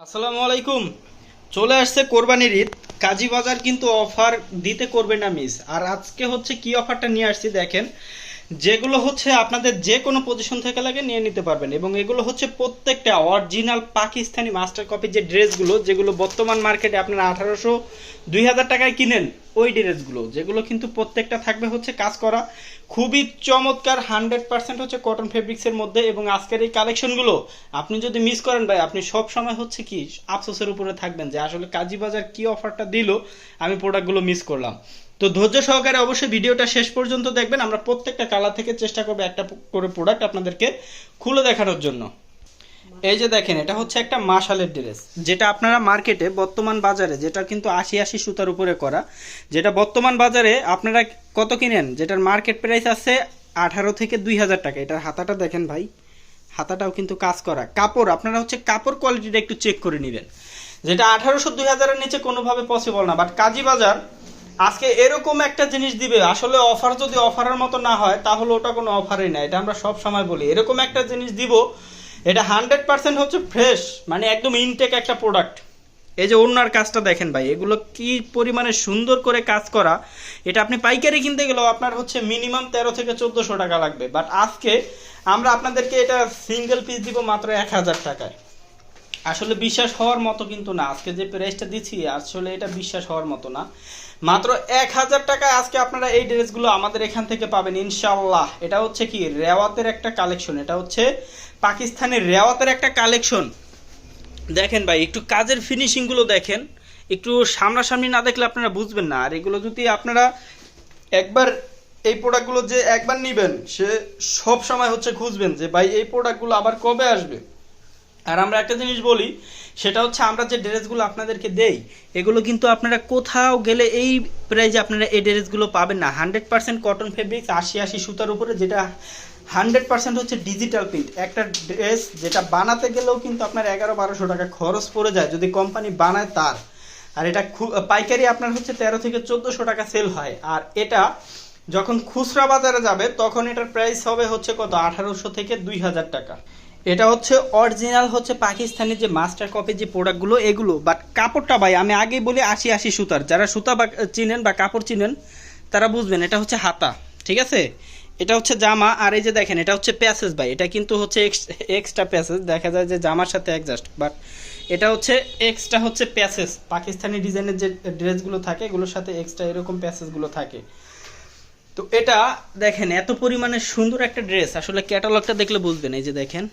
আসসালামু আলাইকুম। চলে আসছে কোরবানির ঈদ। কাজী বাজার কিন্তু অফার দিতে করবে না, মিস। আর আজকে হচ্ছে কি অফারটা নিয়ে আসছি, দেখেন। যেগুলো হচ্ছে আপনাদের যে কোনো পজিশন থেকে লাগে নিয়ে নিতে পারবেন। এবং এগুলো হচ্ছে প্রত্যেকটা অরিজিনাল পাকিস্তানি মাস্টার কপির যে ড্রেসগুলো, যেগুলো বর্তমান মার্কেটে আপনারা আঠারোশো, দুই হাজার টাকায় কিনেন, ওই ড্রেসগুলো, যেগুলো কিন্তু প্রত্যেকটা থাকবে হচ্ছে কাজ করা। খুবই চমৎকার হান্ড্রেড পার্সেন্ট হচ্ছে কটন ফেব্রিক্সের মধ্যে এবং আজকের এই কালেকশনগুলো আপনি যদি মিস করেন ভাই, আপনি সব সময় হচ্ছে কি, আফসোসের উপরে থাকবেন যে আসলে কাজী বাজার কী অফারটা দিল, আমি প্রোডাক্টগুলো মিস করলাম। তো ধৈর্য সহকারে অবশ্যই ভিডিওটা শেষ পর্যন্ত দেখবেন। আমরা প্রত্যেকটা কালার থেকে চেষ্টা করব একটা করে প্রোডাক্ট আপনাদেরকে খুলে দেখানোর জন্য। এই যে দেখেন, এটা হচ্ছে একটা মাশালের ড্রেস যেটা আপনারা মার্কেটে বর্তমান বাজারে, যেটা কিন্তু আশি আশি সুতার উপরে করা, যেটা বর্তমান বাজারে আপনারা কত কিনেন? যেটার মার্কেট প্রাইস আছে আঠারো থেকে দুই হাজার টাকা। এটার হাতাটা দেখেন ভাই, হাতাটাও কিন্তু কাজ করা। কাপড়, আপনারা হচ্ছে কাপড় কোয়ালিটিটা একটু চেক করে নেবেন। যেটা আঠারোশো দুই হাজারের নিচে কোনোভাবে পসিবল না বাট কাজী বাজার আজকে এরকম একটা জিনিস দিবে, আসলে অফার যদি অফারের মতো না হয়, তাহলে ওটা কোনো অফারই না, এটা আমরা সব সময় বলি। এরকম একটা জিনিস দিব, এটা হান্ড্রেড পার্সেন্ট হচ্ছে ফ্রেশ মানে একদম ইনটেক একটা প্রোডাক্ট এই যে ওনার কাজটা দেখেন ভাই, এগুলো কি পরিমাণে সুন্দর করে কাজ করা, এটা আপনি পাইকারি কিনতে গেলেও আপনার হচ্ছে মিনিমাম তেরো থেকে চোদ্দোশো টাকা লাগবে। বাট আজকে আমরা আপনাদেরকে এটা সিঙ্গেল পিস দিব মাত্র এক হাজার টাকায়। আসলে বিশ্বাস হওয়ার মতো কিন্তু না, আজকে যে প্রাইসটা দিচ্ছি, আসলে এটা বিশ্বাস হওয়ার মতো না। মাত্র এক হাজার টাকায় আজকে আপনারা এই ড্রেসগুলো আমাদের এখান থেকে পাবেন ইনশাল্লাহ এটা হচ্ছে কি? রেওয়াতের একটা কালেকশন। এটা হচ্ছে পাকিস্তানের রেওয়াতের একটা কালেকশন। দেখেন ভাই, একটু কাজের ফিনিশিংগুলো দেখেন। একটু সামনাসামনি না দেখলে আপনারা বুঝবেন না। আর এগুলো যদি আপনারা একবার এই প্রোডাক্টগুলো যে একবার নেবেন, সে সব সময় হচ্ছে খুঁজবেন যে, ভাই, এই প্রোডাক্টগুলো আবার কবে আসবে? আর আমরা একটা জিনিস বলি সেটা হচ্ছে আমরা যে ড্রেসগুলো আপনাদেরকে দেই, এগুলো কিন্তু আপনারা কোথাও গেলে এই প্রাইজে আপনারা এই ড্রেসগুলো পাবেন না। হান্ড্রেড পার্সেন্ট কটন ফেব্রিক্স আশি আশি সুতার উপরে যেটা হান্ড্রেড পার্সেন্ট হচ্ছে ডিজিটাল প্রিন্ট একটা ড্রেস যেটা বানাতে গেলেও কিন্তু আপনার এগারো বারোশো টাকা খরচ পড়ে যায় যদি কোম্পানি বানায় তার। আর এটা পাইকারি আপনার হচ্ছে তেরো থেকে চোদ্দোশো টাকা সেল হয়। আর এটা যখন খুচরা বাজারে যাবে, তখন এটার প্রাইস হবে হচ্ছে কত? আঠারোশো থেকে দুই হাজার টাকা। এটা হচ্ছে অরিজিনাল হচ্ছে পাকিস্তানি যে মাস্টার কপি যে প্রোডাক্টগুলো এগুলো। বাট কাপড়টা ভাই, আমি আগেই বলি আশি আশি সুতার। যারা সুতা বা চিনেন বা কাপড় চিনেন, তারা বুঝবেন, এটা হচ্ছে হাতা। ঠিক আছে? এটা হচ্ছে জামা, আর এই যে দেখেন, এটা হচ্ছে প্যাসেজ ভাই। এটা কিন্তু হচ্ছে এক্সট্রা প্যাসেজ দেখা যায় যে জামার সাথে অ্যাডজাস্ট বাট এটা হচ্ছে এক্সট্রা হচ্ছে প্যাসেজ পাকিস্তানি ডিজাইনের যে ড্রেসগুলো থাকে, এগুলোর সাথে এক্সট্রা এরকম প্যাসেজগুলো থাকে। তো এটা, দেখেন, এত পরিমাণে সুন্দর একটা ড্রেস আসলে ক্যাটালগটা দেখলে বুঝবেন। এই যে দেখেন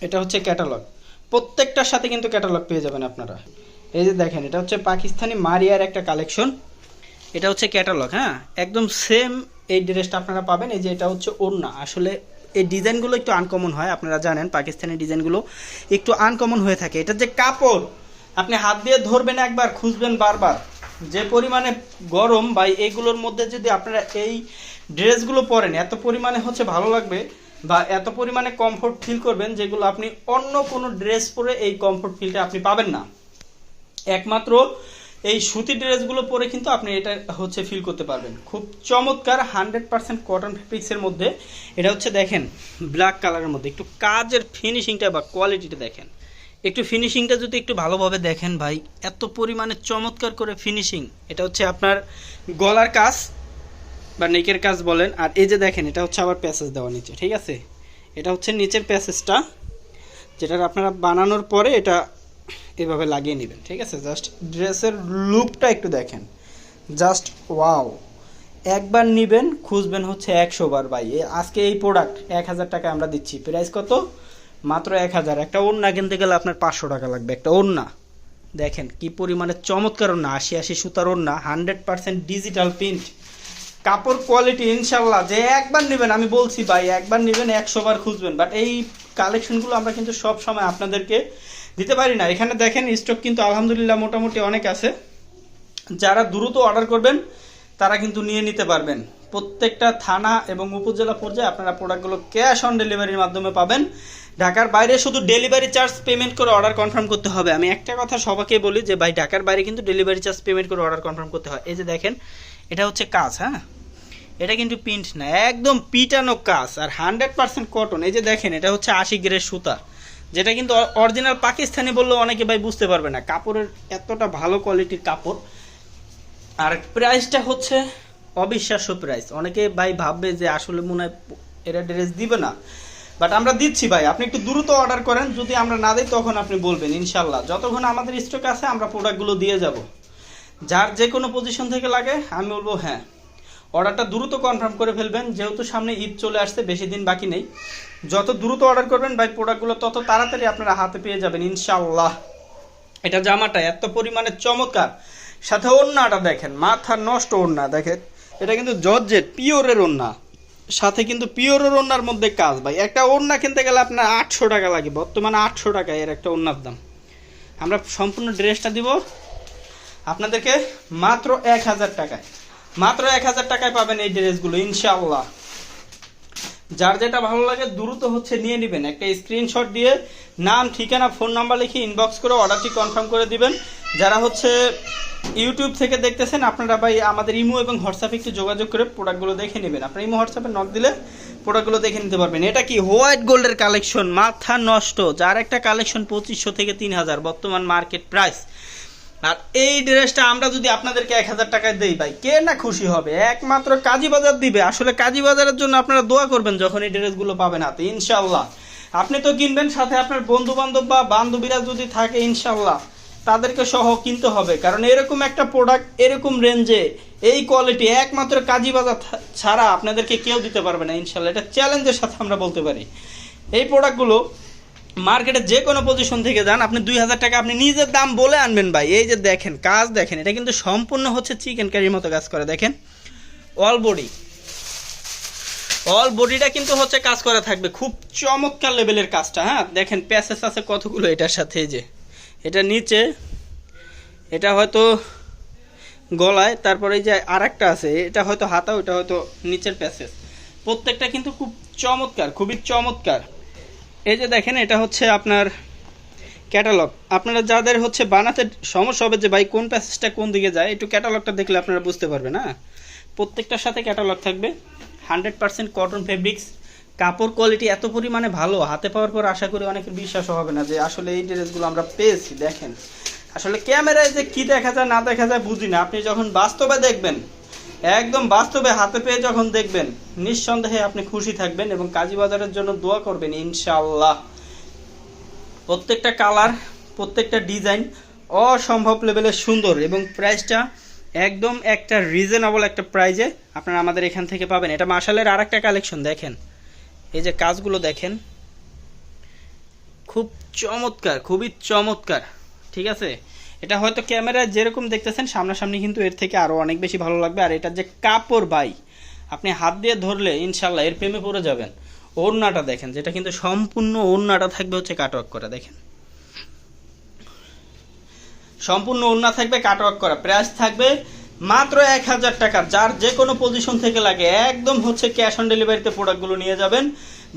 এটা হচ্ছে ক্যাটালগ প্রত্যেকটার সাথে কিন্তু ক্যাটালগ পেয়ে যাবেন আপনারা। এই যে দেখেন, এটা হচ্ছে পাকিস্তানি মারিয়ার একটা কালেকশন এটা হচ্ছে ক্যাটালগ হ্যাঁ? একদম সেম এই ড্রেসটা আপনারা পাবেন। এই যে এটা হচ্ছে ওড়না। আসলে এই ডিজাইনগুলো একটু আনকমন হয়, আপনারা জানেন, পাকিস্তানি ডিজাইনগুলো একটু আনকমন হয়ে থাকে। এটা যে কাপড়, আপনি হাত দিয়ে ধরবেন একবার, খুঁজবেন বারবার। যে পরিমাণে গরম বা এইগুলোর মধ্যে যদি আপনারা এই ড্রেসগুলো পরেন, এত পরিমাণে হচ্ছে ভালো লাগবে। বা এত পরিমাণে কমফোর্ট ফিল করবেন যেগুলো আপনি অন্য কোনো ড্রেস পরে এই কমফোর্ট ফিলটা আপনি পাবেন না। একমাত্র এই সুতি ড্রেসগুলো পরে কিন্তু আপনি এটা হচ্ছে ফিল করতে পারবেন। খুব চমৎকার হান্ড্রেড পার্সেন্ট কটন ফেব্রিক্সের মধ্যে। এটা হচ্ছে দেখেন ব্ল্যাক কালারের মধ্যে। একটু কাজের ফিনিশিংটা বা কোয়ালিটিটা দেখেন। একটু ফিনিশিংটা যদি একটু ভালোভাবে দেখেন ভাই, এত পরিমাণে চমৎকার করে ফিনিশিং এটা হচ্ছে আপনার গলার কাজ। বা নেকের কাজ বলেন, আর এই যে দেখেন, এটা হচ্ছে আবার প্যাসেজ দেওয়া নিচে, ঠিক আছে? এটা হচ্ছে নিচের প্যাসেজটা যেটা আপনারা বানানোর পরে এটা এভাবে লাগিয়ে নেবেন, ঠিক আছে? জাস্ট ড্রেসের লুকটা একটু দেখেন। Just wow. একবার নিবেন, খুঁজবেন হচ্ছে একশো বার, ভাই। আজকে এই প্রোডাক্ট এক হাজার টাকা আমরা দিচ্ছি। প্রাইস কত? মাত্র এক হাজার। একটা ওড়না কিনতে গেলে আপনার পাঁচশো টাকা লাগবে, একটা ওড়না। দেখেন কি পরিমাণে চমৎকার ওড়না, আশি আশি সুতার ওড়না হান্ড্রেড পার্সেন্ট ডিজিটাল প্রিন্ট কাপড় কোয়ালিটি ইনশাল্লাহ যে একবার নেবেন, আমি বলছি ভাই, একবার নেবেন, একশো বার খুঁজবেন। বাট এই কালেকশনগুলো আমরা কিন্তু সব সময় আপনাদেরকে দিতে পারি না। এখানে দেখেন স্টক কিন্তু আলহামদুলিল্লাহ মোটামুটি অনেক আছে। যারা দ্রুত অর্ডার করবেন, তারা কিন্তু নিয়ে নিতে পারবেন। প্রত্যেকটা থানা এবং উপজেলা পর্যায়ে আপনারা প্রোডাক্টগুলো ক্যাশ অন ডেলিভারির মাধ্যমে পাবেন। ঢাকার বাইরে শুধু ডেলিভারি চার্জ পেমেন্ট করে অর্ডার কনফার্ম করতে হবে। আমি একটা কথা সবাইকে বলি যে, ভাই, ঢাকার বাইরে কিন্তু ডেলিভারি চার্জ পেমেন্ট করে অর্ডার কনফার্ম করতে হয়। এই যে দেখেন এটা হচ্ছে কাজ হ্যাঁ? এটা কিন্তু প্রিন্ট না, একদম পিটানো কাজ আর হান্ড্রেড পার্সেন্ট কটন এই যে দেখেন, এটা হচ্ছে আশি গ্রেড সুতা, যেটা কিন্তু অরিজিনাল পাকিস্তানি বললেও অনেকে ভাই বুঝতে পারবে না। কাপড়ের এতটা ভালো কোয়ালিটির কাপড়, আর প্রাইসটা হচ্ছে অবিশ্বাস্য প্রাইস অনেকে ভাই ভাববে যে আসলে মনে হয় এরা ড্রেস দিবে না। বাট আমরা দিচ্ছি ভাই, আপনি একটু দ্রুত অর্ডার করেন, যদি আমরা না দিই, তখন আপনি বলবেন, ইনশাল্লাহ। যতক্ষণ আমাদের স্টক আছে, আমরা প্রোডাক্টগুলো দিয়ে যাব। যার যে কোনো পজিশন থেকে লাগে, আমি বলব হ্যাঁ। অর্ডারটা দ্রুত কনফার্ম করে ফেলবেন, যেহেতু সামনে ঈদ চলে আসছে, বেশি দিন বাকি নেই। যত দ্রুত অর্ডার করবেন, ভাই প্রোডাক্টগুলো তত তাড়াতাড়ি আপনারা হাতে পেয়ে যাবেন ইনশাল্লাহ এটা জামাটা এত পরিমাণে চমৎকার। সাথে ওড়নাটা দেখেন, মাথা নষ্ট ওড়না, দেখেন। এটা কিন্তু জর্জেট, পিওরের ওড়না। সাথে কিন্তু পিওরের ওড়নার মধ্যে কাজ, ভাই। একটা ওড়না কিনতে গেলে আপনার আটশো টাকা লাগে বর্তমানে আটশো টাকা এর একটা ওড়নার দাম। আমরা সম্পূর্ণ ড্রেসটা দিব। আপনাদেরকে মাত্র এক হাজার টাকায়, মাত্র এক হাজার টাকায় পাবেন এই ড্রেসগুলো, ইনশাআল্লাহ। যার যেটা ভালো লাগে দ্রুত হচ্ছে নিয়ে নেবেন। একটা স্ক্রিনশট দিয়ে নাম, ঠিকানা ফোন নাম্বার লিখে ইনবক্স করে অর্ডারটি কনফার্ম করে দিবেন। যারা হচ্ছে ইউটিউব থেকে দেখতেছেন, আপনারা ভাই আমাদের ইমো এবং হোয়াটসঅ্যাপে একটু যোগাযোগ করে প্রোডাক্টগুলো দেখে নেবেন। আপনার ইমো হোয়াটসঅ্যাপে নক দিলে প্রোডাক্টগুলো দেখে নিতে পারবেন। এটা কি হোয়াইট গোল্ডের কালেকশন মাথা নষ্ট। যার একটা কালেকশন পঁচিশশো থেকে তিন হাজার, বর্তমান মার্কেট প্রাইস আর এই ড্রেসটা আমরা যদি আপনাদেরকে এক হাজার টাকায় দেই ভাই, কে না খুশি হবে? একমাত্র কাজী বাজার দিবে। আসলে কাজী বাজারের জন্য আপনারা দোয়া করবেন যখন এই ড্রেসগুলো পাবেন হাতে ইনশাল্লাহ আপনি তো কিনবেন, সাথে আপনার বন্ধু বান্ধব বা বান্ধবীরা যদি থাকে ইনশাল্লাহ তাদেরকে সহ কিনতে হবে। কারণ এরকম একটা প্রোডাক্ট এরকম রেঞ্জে এই কোয়ালিটি একমাত্র কাজী বাজার ছাড়া আপনাদেরকে কেউ দিতে পারবে না ইনশাল্লাহ এটা চ্যালেঞ্জের সাথে আমরা বলতে পারি। এই প্রোডাক্টগুলো মার্কেটে যে কোনো পজিশন থেকে যান, আপনি দুই হাজার টাকা আপনি নিজের দাম বলে আনবেন ভাই। এই যে দেখেন, কাজ দেখেন, এটা কিন্তু সম্পূর্ণ হচ্ছে চিকেন কারির মতো কাজ করে, দেখেন। অল বডি অল বডিটা কিন্তু হচ্ছে কাজ করা থাকবে, খুব চমৎকার লেভেলের কাজটা হ্যাঁ? দেখেন প্যাসেজ আছে কতগুলো এটার সাথে যে। এটা নিচে, এটা হয়তো গলায়, তারপরে যে আর একটা আছে, এটা হয়তো হাতা ওটা হয়তো নিচের প্যাসেজ প্রত্যেকটা কিন্তু খুব চমৎকার, খুবই চমৎকার। এই যে দেখেন, এটা হচ্ছে আপনার ক্যাটালগ আপনারা যাদের হচ্ছে বানাতে সমস্যা হবে যে, ভাই, কোন প্যাসেজটা কোন দিকে যায়? একটু ক্যাটালগটা দেখলে আপনারা বুঝতে পারবেন হ্যাঁ? প্রত্যেকটার সাথে ক্যাটালগ থাকবে। হান্ড্রেড পার্সেন্ট কটন ফেব্রিক্স কাপড় কোয়ালিটি এত পরিমাণে ভালো, হাতে পাওয়ার পর আশা করি অনেকের বিশ্বাস হবে না যে, আসলে এই ড্রেসগুলো আমরা পেয়েছি, দেখেন। আসলে ক্যামেরায় যে কি দেখা যায়, না দেখা যায়, বুঝি না। আপনি যখন বাস্তবে দেখবেন একদম বাস্তবে হাতে পেয়ে যখন দেখবেন, নিঃসন্দেহে আপনি খুশি থাকবেন এবং কাজী বাজারের জন্য দোয়া করবেন, ইনশাআল্লাহ। প্রত্যেকটা কালার, প্রত্যেকটা ডিজাইন অসম্ভব লেভেলের সুন্দর এবং প্রাইসটা একদম একটা রিজনেবল একটা প্রাইজে আপনারা আমাদের এখান থেকে পাবেন। এটা মার্শালের আর একটা কালেকশন দেখেন। এই যে কাজগুলো দেখেন, খুব চমৎকার, খুবই চমৎকার, ঠিক আছে? এটা হয়তো ক্যামেরায় যেরকম দেখতেছেন, সামনাসামনি কিন্তু এর থেকে আরও অনেক বেশি ভালো লাগবে। আর এটা যে কাপড় বাই আপনি হাত দিয়ে ধরলে ইনশাল্লাহ এর প্রেমে পড়ে যাবেন। ওড়নাটা দেখেন, যেটা কিন্তু সম্পূর্ণ ওড়নাটা থাকবে হচ্ছে কাটওয়ার্ক করা, দেখেন। সম্পূর্ণ ওড়না থাকবে কাটওয়ার্ক করা। প্রাইস থাকবে মাত্র এক হাজার টাকা। যার যে কোনো পজিশন থেকে লাগে, একদম হচ্ছে ক্যাশ অন ডেলিভারিতে প্রোডাক্টগুলো নিয়ে যাবেন।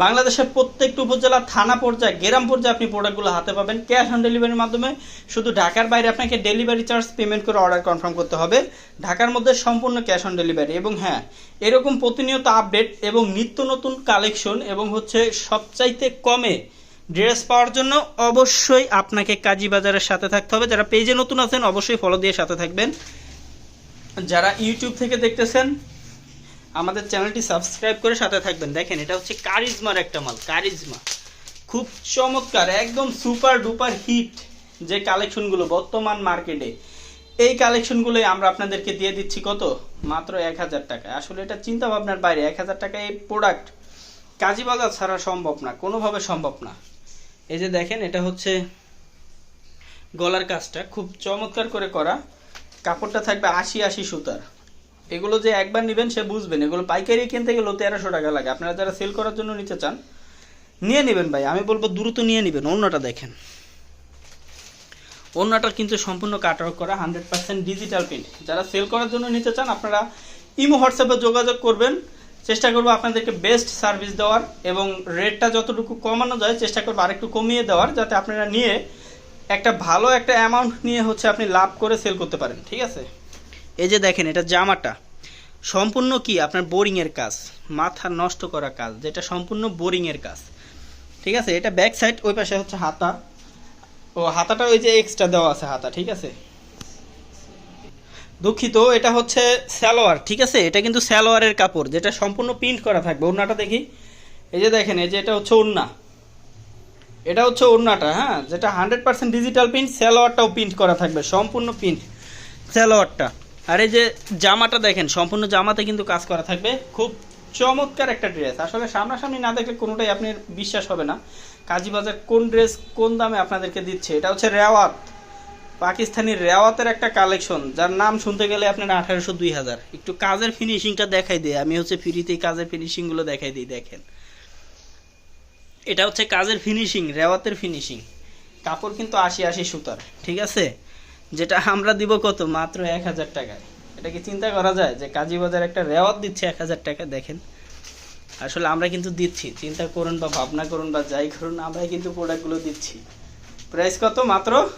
বাংলাদেশের প্রত্যেকটা উপজেলা থানা পর্যায়ে, গ্রাম পর্যায়ে আপনি প্রোডাক্টগুলো হাতে পাবেন। ক্যাশ অন ডেলিভারির মাধ্যমে শুধু ঢাকার বাইরে আপনাকে ডেলিভারি চার্জ পেমেন্ট করে অর্ডার কনফার্ম করতে হবে। ঢাকার মধ্যে সম্পূর্ণ ক্যাশ অন ডেলিভারি এবং হ্যাঁ এরকম প্রতিনিয়ত আপডেট এবং নিত্য নতুন কালেকশন এবং হচ্ছে সবচাইতে কমে ড্রেস পাওয়ার জন্য অবশ্যই আপনাকে কাজী বাজারের সাথে থাকতে হবে। যারা পেজে নতুন আছেন, অবশ্যই ফলো দিয়ে সাথে থাকবেন। যারা ইউটিউব থেকে দেখতেছেন আমাদের চ্যানেলটি সাবস্ক্রাইব করে সাথে থাকবেন। দেখেন, এটা হচ্ছে কারিজমার একটা মাল, কারিজমা। খুব চমৎকার, একদম সুপার ডুপার হিট যে কালেকশনগুলো বর্তমান মার্কেটে। এই কালেকশনগুলোই আমরা আপনাদেরকে দিয়ে দিচ্ছি কত? মাত্র এক হাজার টাকা। আসলে এটা চিন্তা ভাবনার বাইরে, এক হাজার টাকা এই প্রোডাক্ট কাজী বাজার ছাড়া সম্ভব না, কোনোভাবে সম্ভব না। এই যে দেখেন, এটা হচ্ছে গলার কাজটা, খুব চমৎকার করে করা। কাপড়টা থাকবে আশি আশি সুতার। এগুলো যে একবার নেবেন, সে বুঝবেন। এগুলো পাইকারি কিনতে গেলেও তেরোশো টাকা লাগে। আপনারা যারা সেল করার জন্য নিতে চান, নিয়ে নেবেন ভাই। আমি বলব দ্রুত নিয়ে নেবেন। অন্যটা দেখেন। অন্যটা কিন্তু সম্পূর্ণ কাটওয়ার্ক করা হান্ড্রেড পার্সেন্ট ডিজিটাল প্রিন্ট যারা সেল করার জন্য নিতে চান, আপনারা ইমো, হোয়াটসঅ্যাপে যোগাযোগ করবেন। চেষ্টা করব আপনাদেরকে বেস্ট সার্ভিস দেওয়ার এবং রেটটা যতটুকু কমানো যায়, চেষ্টা করব আরেকটু কমিয়ে দেওয়ার, যাতে আপনারা নিয়ে একটা ভালো একটা অ্যামাউন্ট নিয়ে হচ্ছে আপনি লাভ করে সেল করতে পারেন। ঠিক আছে? এই যে দেখেন, এটা জামাটা। সম্পূর্ণ কি? আপনার বোরিংয়ের কাজ। মাথা নষ্ট করা কাজ, যেটা সম্পূর্ণ বোরিংয়ের কাজ। ঠিক আছে? এটা ব্যাক সাইড ওই পাশে হচ্ছে হাতা। ও, হাতাটা ওই যে এক্সট্রা দেওয়া আছে, হাতা, ঠিক আছে? দুঃখিত, এটা হচ্ছে স্যালোয়ার ঠিক আছে? এটা কিন্তু স্যালোয়ারের কাপড়, যেটা সম্পূর্ণ প্রিন্ট করা থাকবে। ওড়নাটা দেখি। এই যে দেখেন, এই যে এটা হচ্ছে ওড়না। এটা হচ্ছে ওড়নাটা হ্যাঁ? যেটা হান্ড্রেড পার্সেন্ট ডিজিটাল প্রিন্ট স্যালোয়ারটাও প্রিন্ট করা থাকবে, সম্পূর্ণ প্রিন্ট স্যালোয়ারটা আর এই যে জামাটা দেখেন, সম্পূর্ণ জামাতে কিন্তু কাজ করা থাকবে। খুব চমৎকার একটা ড্রেস আসলে সামনাসামনি না দেখলে কোনোটাই আপনার বিশ্বাস হবে না। কাজীবাজার কোন ড্রেস কোন দামে আপনাদেরকে দিচ্ছে? এটা হচ্ছে রেওয়াত, পাকিস্তানি রেওয়াতের একটা কালেকশন যার নাম শুনতে গেলে আপনার আঠারোশো দুই হাজার। একটু কাজের ফিনিশিংটা দেখাই দিই, আমি হচ্ছে ফ্রিতেই কাজের ফিনিশিংগুলো দেখাই দিই, দেখেন। এটা হচ্ছে কাজের ফিনিশিং রেওয়াতের ফিনিশিং কাপড় কিন্তু আশি আশি সুতার, ঠিক আছে? যেটা আমরা দিব কত? মাত্র এক হাজার টাকায় এটা কি চিন্তা করা যায় যে কাজী বাজার একটা রেওয়াত দিচ্ছে এক হাজার টাকা? দেখেন। আসলে আমরা কিন্তু দিচ্ছি। চিন্তা করুন বা ভাবনা করুন বা যাই করুন আমরা কিন্তু প্রোডাক্টগুলো দিচ্ছি। প্রাইস কত? মাত্র?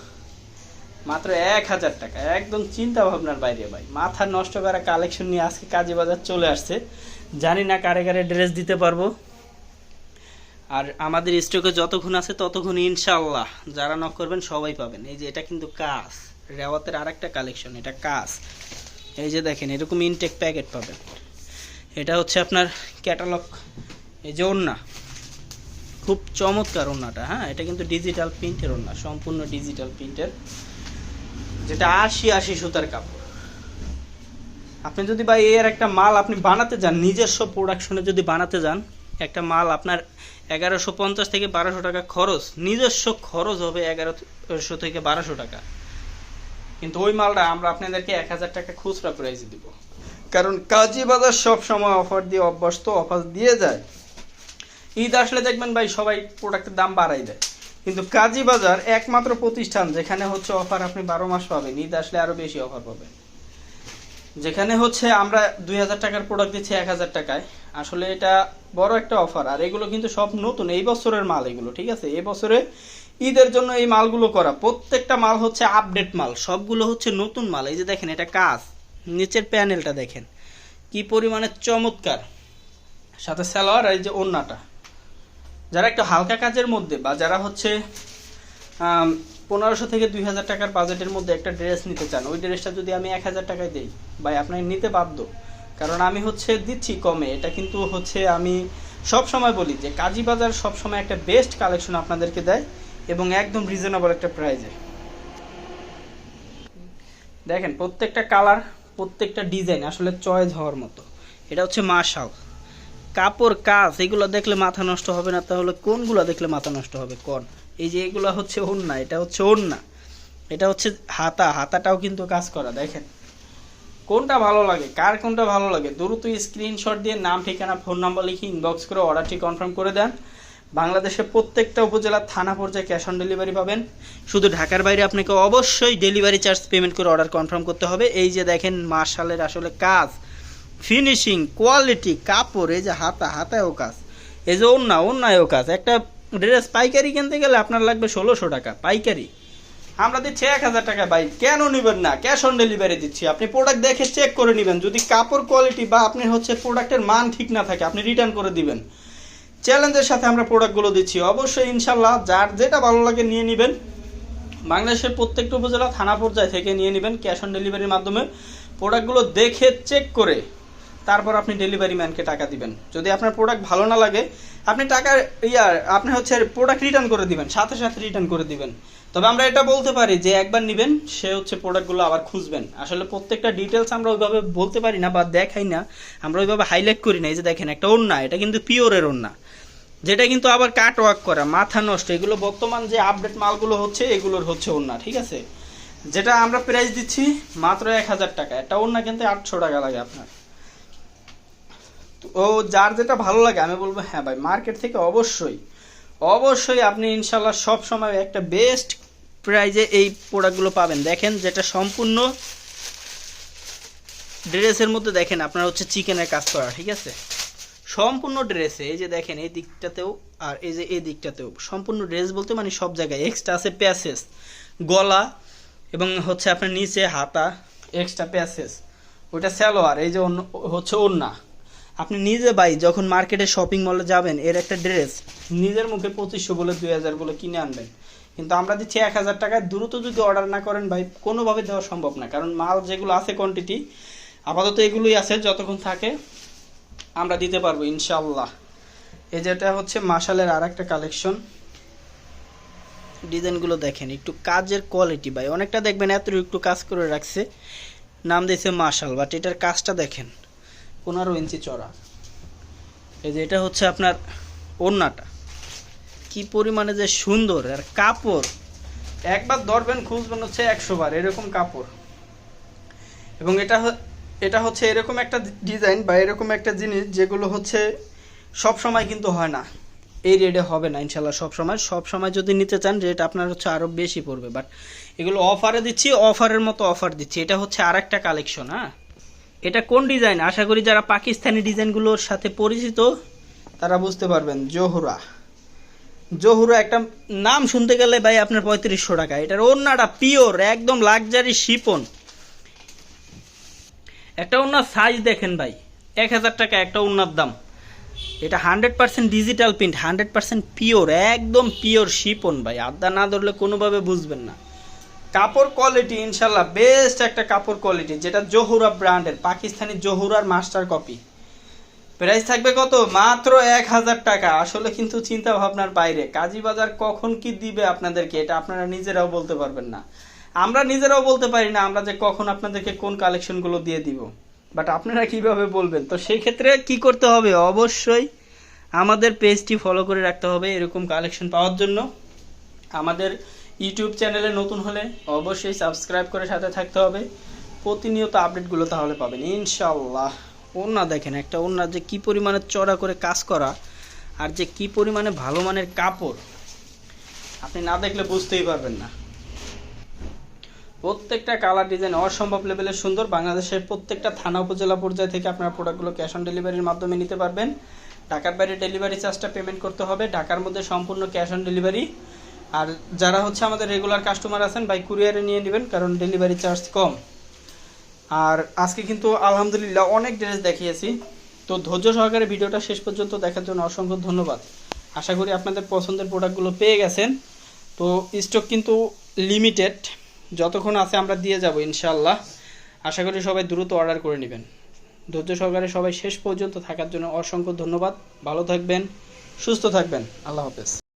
মাত্র এক হাজার টাকা। একদম চিন্তা ভাবনার বাইরে ভাই। মাথা নষ্ট করা কালেকশন নিয়ে আজকে কাজী বাজার চলে আসছে। জানি না কারে কারে ড্রেস দিতে পারব। আর আমাদের স্টকে যতক্ষণ আছে ততক্ষণ ইনশাল্লাহ যারা নক করবেন সবাই পাবেন। এই যে এটা কিন্তু কাজ। রেওয়াতের আর একটা কালেকশন এটা কাজ। এই যে দেখেন, এরকম ইনটেক প্যাকেট পাবেন। এটা হচ্ছে আপনার ক্যাটালগ এই যে ওন্না খুব চমৎকার ওন্নাটা হ্যাঁ? এটা কিন্তু ডিজিটাল প্রিন্টের ওন্না সম্পূর্ণ ডিজিটাল প্রিন্টের যেটা আশি আশি সুতার কাপড়। আপনি যদি ভাই এর একটা মাল আপনি বানাতে যান, নিজস্ব প্রোডাকশনে যদি বানাতে যান, একটা মাল আপনার এগারোশো পঞ্চাশ থেকে বারোশো টাকা খরচ, নিজস্ব খরচ হবে এগারোশো থেকে বারোশো টাকা। কিন্তু ওই মালটা আমরা আপনাদেরকে এক হাজার টাকা খুচরা প্রাইজে দিব। কারণ কাজী বাজার সব সময় অফার দিয়ে অভ্যস্ত অফার দিয়ে যায়। ঈদ আসলে দেখবেন ভাই, সবাই প্রোডাক্টের দাম বাড়াই দেয়। কিন্তু কাজী বাজার একমাত্র প্রতিষ্ঠান যেখানে হচ্ছে অফার আপনি বারো মাস পাবেন, ঈদ আসলে আরও বেশি অফার পাবেন। যেখানে হচ্ছে আমরা দুই হাজার টাকার প্রোডাক্ট দিচ্ছি এক হাজার টাকায়। আসলে এটা বড় একটা অফার আর এগুলো কিন্তু সব নতুন। এই বছরের মাল এগুলো, ঠিক আছে? এই বছরে ঈদের জন্য এই মালগুলো করা। প্রত্যেকটা মাল হচ্ছে আপডেট মাল। সবগুলো হচ্ছে নতুন মাল। এই যে দেখেন, এটা কাজ। নিচের প্যানেলটা দেখেন। কি পরিমাণে চমৎকার। সাথে সালোয়ার আর এই যে ওন্নাটা। যারা একটু হালকা কাজের মধ্যে বা যারা হচ্ছে পনেরোশো থেকে দুই হাজার টাকার বাজেটের মধ্যে একটা ড্রেস নিতে চান, ওই ড্রেসটা যদি আমি এক হাজার টাকায় দিই, ভাই আপনাকে নিতে বাধ্য। কারণ আমি হচ্ছে দিচ্ছি কমে, এটা কিন্তু হচ্ছে আমি সব সময় বলি যে কাজী বাজার সব সময় একটা বেস্ট কালেকশন আপনাদেরকে দেয় এবং একদম রিজনেবল একটা প্রাইজে দেখেন, প্রত্যেকটা কালার প্রত্যেকটা ডিজাইন আসলে চয়েস হওয়ার মতো। এটা হচ্ছে মাশাল। কাপড়, কাজ, এগুলো দেখলে মাথা নষ্ট হবে না, তাহলে কোনগুলো দেখলে মাথা নষ্ট হবে? কোন? এই যে এগুলো হচ্ছে ওন্না এটা হচ্ছে ওন্না এটা হচ্ছে হাতা, হাতাটাও কিন্তু কাজ করা, দেখেন। কোনটা ভালো লাগে? কার কোনটা ভালো লাগে? দ্রুত স্ক্রিনশট দিয়ে নাম, ঠিকানা ফোন নাম্বার লিখে ইনবক্স করে অর্ডারটি কনফার্ম করে দেন। বাংলাদেশের প্রত্যেকটা উপজেলার থানা পর্যায়ে ক্যাশ অন ডেলিভারি পাবেন। শুধু ঢাকার বাইরে আপনাকে অবশ্যই ডেলিভারি চার্জ পেমেন্ট করে অর্ডার কনফার্ম করতে হবে। এই যে দেখেন মার্শালের আসলে কাজ। ফিনিশিং কোয়ালিটি কাপড়, এই যে হাতা, হাতায়ও কাজ। এই যে ওন্না ওন্নায়ও কাজ। একটা ড্রেস পাইকারি কিনতে গেলে আপনার লাগবে ষোলোশো টাকা, পাইকারি। আমরা দিচ্ছি এক হাজার টাকা ভাই কেন নেবেন না? ক্যাশ অন ডেলিভারি দিচ্ছি। আপনি প্রোডাক্ট দেখে চেক করে নেবেন। যদি কাপড় কোয়ালিটি বা আপনি হচ্ছে প্রোডাক্টের মান ঠিক না থাকে, আপনি রিটার্ন করে দিবেন। চ্যালেঞ্জের সাথে আমরা প্রোডাক্টগুলো দিচ্ছি। অবশ্যই ইনশাল্লাহ যার যেটা ভালো লাগে নিয়ে নেবেন। বাংলাদেশের প্রত্যেকটা উপজেলা থানা পর্যায় থেকে নিয়ে নেবেন ক্যাশ অন ডেলিভারির মাধ্যমে। প্রোডাক্টগুলো দেখে চেক করে। তারপর আপনি ডেলিভারি ম্যানকে টাকা দিবেন। যদি আপনার প্রোডাক্ট ভালো না লাগে, আপনি টাকা ইয়ার আপনি হচ্ছে প্রোডাক্ট রিটার্ন করে দিবেন, সাথে সাথে রিটার্ন করে দিবেন। তবে আমরা এটা বলতে পারি যে একবার নেবেন, সে হচ্ছে প্রোডাক্টগুলো আবার খুঁজবেন। আসলে প্রত্যেকটা ডিটেলস আমরা ওইভাবে বলতে পারি না বা দেখাই না, আমরা ওইভাবে হাইলাইট করি না। এই যে দেখেন, একটা ওন্না এটা কিন্তু পিওরের ওন্না যেটা কিন্তু আবার কাট ওয়ার্ক করা, মাথা নষ্ট। এগুলো বর্তমান যে আপডেট মালগুলো হচ্ছে, এগুলোর হচ্ছে ওন্না ঠিক আছে? যেটা আমরা প্রাইস দিচ্ছি মাত্র এক হাজার টাকা। একটা ওন্না কিন্তু আটশো টাকা লাগে আপনার। ও যার যেটা ভালো লাগে, আমি বলব হ্যাঁ ভাই মার্কেট থেকে অবশ্যই অবশ্যই আপনি ইনশাল্লাহ সব সময় একটা বেস্ট প্রাইজে এই প্রোডাক্টগুলো পাবেন। দেখেন যেটা সম্পূর্ণ ড্রেসের মধ্যে দেখেন, আপনার হচ্ছে চিকেনের কাজ করা, ঠিক আছে? সম্পূর্ণ ড্রেসে এই যে দেখেন, এই দিকটাতেও আর এই যে এই দিকটাতেও, সম্পূর্ণ ড্রেস বলতে মানে সব জায়গায় এক্সট্রা আছে প্যাসেস গলা এবং হচ্ছে আপনার নিচে হাতা এক্সট্রা প্যাসেস ওইটা স্যালোয়ার এই যে অন্য, হচ্ছে ওন্না আপনি নিজে ভাই যখন মার্কেটে শপিং মলে যাবেন, এর একটা ড্রেস নিজের মুখে পঁচিশশো বলে, দুই হাজার বলে কিনে আনবেন। কিন্তু আমরা দিচ্ছি এক হাজার টাকায়, দ্রুত যদি অর্ডার না করেন ভাই, কোনোভাবে দেওয়া সম্ভব না। কারণ মাল যেগুলো আছে কোয়ান্টিটি আপাতত এগুলোই আছে, যতক্ষণ থাকে আমরা দিতে পারব ইনশাল্লাহ এই যেটা হচ্ছে মাশালের আর একটা কালেকশন ডিজাইনগুলো দেখেন, একটু কাজের কোয়ালিটি ভাই। অনেকটা দেখবেন এত একটু কাজ করে রাখছে। নাম দিয়েছে মাশাল বাট এটার কাজটা দেখেন। পনেরো ইঞ্চি চড়া। এই যে এটা হচ্ছে আপনার ওড়নাটা। কি পরিমাণে যে সুন্দর, আর কাপড়। একবার ধরবেন, খুঁজবেন হচ্ছে একশো বার, এরকম কাপড়। এবং এটা এটা হচ্ছে এরকম একটা ডিজাইন বা এরকম একটা জিনিস যেগুলো হচ্ছে সব সময় কিন্তু হয় না। এই রেটে হবে না, ইনশাল্লাহ, সব সময়। সব সময় যদি নিতে চান, রেট আপনার হচ্ছে আরও বেশি পড়বে। বাট এগুলো অফারে দিচ্ছি, অফারের মতো অফার দিচ্ছি। এটা হচ্ছে আর একটা কালেকশন হ্যাঁ? এটা কোন ডিজাইন? আশা করি যারা পাকিস্তানি ডিজাইনগুলোর সাথে পরিচিত, তারা বুঝতে পারবেন, জোহরা। জোহরা একটা নাম শুনতে গেলে ভাই আপনার পঁয়ত্রিশশো টাকা। এটার ওড়নাটা পিওর, একদম লাক্সারি শিপন একটা ওড়নার সাইজ দেখেন ভাই, এক হাজার টাকা একটা ওড়নার দাম। এটা hundred percent digital print hundred percent pure একদম পিওর শিপন ভাই। আদা না ধরলে কোনোভাবে বুঝবেন না। কাপড় কোয়ালিটি ইনশাল্লাহ বেস্ট একটা কাপড় কোয়ালিটি যেটা জহুরা ব্র্যান্ডের, পাকিস্তানি জহুরার মাস্টার কপি প্রাইস থাকবে কত? মাত্র এক হাজার টাকা। আসলে কিন্তু চিন্তা ভাবনার বাইরে। কাজী বাজার কখন কি দিবে আপনাদেরকে, এটা আপনারা নিজেরাও বলতে পারবেন না। আমরা নিজেরাও বলতে পারি না আমরা যে কখন আপনাদেরকে কোন কালেকশনগুলো দিয়ে দিব। বাট আপনারা কীভাবে বলবেন? তো সেই ক্ষেত্রে কি করতে হবে? অবশ্যই আমাদের পেজটি ফলো করে রাখতে হবে এরকম কালেকশন পাওয়ার জন্য। আমাদের ইউটিউব চ্যানেলে নতুন হলে অবশ্যই সাবস্ক্রাইব করে সাথে থাকতে হবে। প্রতিনিয়ত আপডেটগুলো তাহলে পাবেন ইনশাল্লাহ ওনা দেখেন, একটা ওনা যে কি পরিমাণে চড়া করে কাজ করা আর যে কি পরিমাণে ভালো মানের কাপড়, আপনি না দেখলে বুঝতেই পারবেন না। প্রত্যেকটা কালার ডিজাইন অসম্ভব লেভেলের সুন্দর। বাংলাদেশের প্রত্যেকটা থানা, উপজেলা পর্যায় থেকে আপনার প্রোডাক্টগুলো ক্যাশ অন ডেলিভারির মাধ্যমে নিতে পারবেন। ঢাকার বাইরে ডেলিভারি চার্জটা পেমেন্ট করতে হবে। ঢাকার মধ্যে সম্পূর্ণ ক্যাশ অন ডেলিভারি। আর যারা হচ্ছে আমাদের রেগুলার কাস্টমার আছেন বাই কুরিয়ারে নিয়ে নেবেন, কারণ ডেলিভারি চার্জ কম। আর আজকে কিন্তু আলহামদুলিল্লাহ অনেক ড্রেস দেখিয়েছি। তো ধৈর্য সহকারে ভিডিওটা শেষ পর্যন্ত দেখার জন্য অসংখ্য ধন্যবাদ। আশা করি আপনাদের পছন্দের প্রোডাক্টগুলো পেয়ে গেছেন। তো স্টক কিন্তু লিমিটেড যতক্ষণ আছে আমরা দিয়ে যাব ইনশাল্লাহ আশা করি সবাই দ্রুত অর্ডার করে নেবেন। ধৈর্য সহকারে সবাই শেষ পর্যন্ত থাকার জন্য অসংখ্য ধন্যবাদ। ভালো থাকবেন, সুস্থ থাকবেন। আল্লাহ হাফেজ।